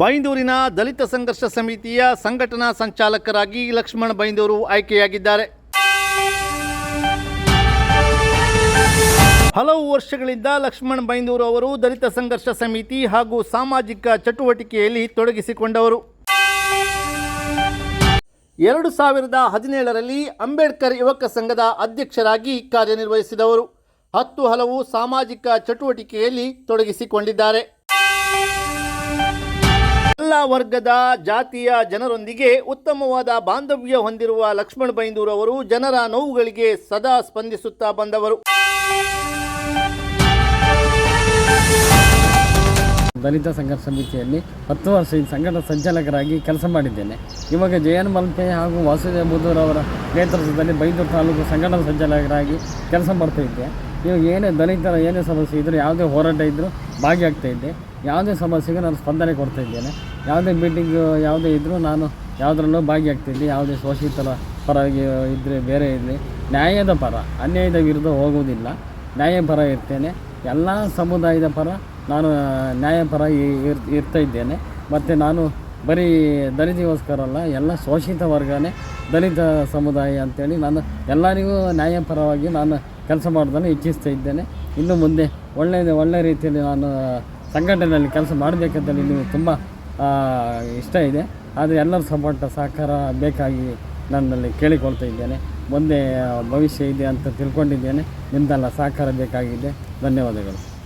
ಬೈಂದೂರಿನ ದಲಿತ ಸಂಘರ್ಷ ಸಮಿತಿಯ ಸಂಘಟನಾ ಸಂಚಾಲಕರಾಗಿ ಲಕ್ಷ್ಮಣ ಬೈಂದೂರು ಆಯ್ಕೆಯಾಗಿದ್ದಾರೆ. ಹಲವು ವರ್ಷಗಳಿಂದ ಲಕ್ಷ್ಮಣ್ ಬೈಂದೂರು ಅವರು ದಲಿತ ಸಂಘರ್ಷ ಸಮಿತಿ ಹಾಗೂ ಸಾಮಾಜಿಕ ಚಟುವಟಿಕೆಯಲ್ಲಿ ತೊಡಗಿಸಿಕೊಂಡವರು. ಎರಡು ಸಾವಿರದ ಹದಿನೇಳರಲ್ಲಿ ಅಂಬೇಡ್ಕರ್ ಯುವಕ ಸಂಘದ ಅಧ್ಯಕ್ಷರಾಗಿ ಕಾರ್ಯನಿರ್ವಹಿಸಿದವರು. ಹತ್ತು ಹಲವು ಸಾಮಾಜಿಕ ಚಟುವಟಿಕೆಯಲ್ಲಿ ತೊಡಗಿಸಿಕೊಂಡಿದ್ದಾರೆ. ವರ್ಗದ ಜಾತಿಯ ಜನರೊಂದಿಗೆ ಉತ್ತಮವಾದ ಬಾಂಧವ್ಯ ಹೊಂದಿರುವ ಲಕ್ಷ್ಮಣ ಬೈಂದೂರ್ ಅವರು ಜನರ ನೋವುಗಳಿಗೆ ಸದಾ ಸ್ಪಂದಿಸುತ್ತಾ ಬಂದವರು. ದಲಿತ ಸಂಘರ್ಷ ಸಮಿತಿಯಲ್ಲಿ ಹತ್ತು ವರ್ಷ ಈ ಸಂಘಟನಾ ಸಂಚಾಲಕರಾಗಿ ಕೆಲಸ ಮಾಡಿದ್ದೇನೆ. ಇವಾಗ ಜಯನ್ ಮಲ್ಪೆ ಹಾಗೂ ವಾಸುದೇವ ಅವರ ನೇತೃತ್ವದಲ್ಲಿ ಬೈಂದೂರು ತಾಲೂಕು ಸಂಘಟನಾ ಸಂಚಾಲಕರಾಗಿ ಕೆಲಸ ಮಾಡ್ತಾ ಇದ್ದೆ. ಇವಾಗ ಏನೇ ದಲಿತರ, ಏನೇ ಸಮಸ್ಯೆ ಇದ್ದರೂ ಯಾವುದೇ ಹೋರಾಟ ಇದ್ದರೂ ಭಾಗಿಯಾಗ್ತಾ ಇದ್ದೆ. ಯಾವುದೇ ಸಮಸ್ಯೆಗೆ ನಾನು ಸ್ಪಂದನೆ ಕೊಡ್ತಾ ಇದ್ದೇನೆ. ಯಾವುದೇ ಮೀಟಿಂಗ್ ಯಾವುದೇ ಇದ್ದರೂ ನಾನು ಯಾವುದರಲ್ಲೂ ಭಾಗಿಯಾಗ್ತಿದ್ದೆ ಯಾವುದೇ ಶೋಷಿತರ ಪರವಾಗಿ ಇದ್ದರೆ ಬೇರೆ ಇರಲಿ. ನ್ಯಾಯದ ಪರ, ಅನ್ಯಾಯದ ವಿರುದ್ಧ ಹೋಗುವುದಿಲ್ಲ. ನ್ಯಾಯ ಪರ ಇರ್ತೇನೆ. ಎಲ್ಲ ಸಮುದಾಯದ ಪರ ನಾನು ನ್ಯಾಯ ಪರ ಇರ್ತಾ ಇದ್ದೇನೆ. ಮತ್ತು ನಾನು ಬರೀ ದಲಿತಿಗೋಸ್ಕರ ಅಲ್ಲ, ಎಲ್ಲ ಶೋಷಿತ ವರ್ಗನೇ ದಲಿತ ಸಮುದಾಯ ಅಂತೇಳಿ ನಾನು ಎಲ್ಲರಿಗೂ ನ್ಯಾಯಪರವಾಗಿ ನಾನು ಕೆಲಸ ಮಾಡೋದನ್ನು ಇಚ್ಛಿಸ್ತಾ ಇದ್ದೇನೆ. ಇನ್ನು ಮುಂದೆ ಒಳ್ಳೆಯ ಒಳ್ಳೆಯ ರೀತಿಯಲ್ಲಿ ನಾನು ಸಂಘಟನೆಯಲ್ಲಿ ಕೆಲಸ ಮಾಡಬೇಕಂತೇಳಿ ನಿಮಗೆ ತುಂಬ ಇಷ್ಟ ಇದೆ. ಆದರೆ ಎಲ್ಲರ ಸಪೋರ್ಟ್, ಸಹಕಾರ ಬೇಕಾಗಿ ನನ್ನಲ್ಲಿ ಕೇಳಿಕೊಳ್ತಾ ಇದ್ದೇನೆ. ಮುಂದೆ ಭವಿಷ್ಯ ಇದೆ ಅಂತ ತಿಳ್ಕೊಂಡಿದ್ದೇನೆ. ನಿಮ್ದೆಲ್ಲ ಸಹಕಾರ ಬೇಕಾಗಿದೆ. ಧನ್ಯವಾದಗಳು.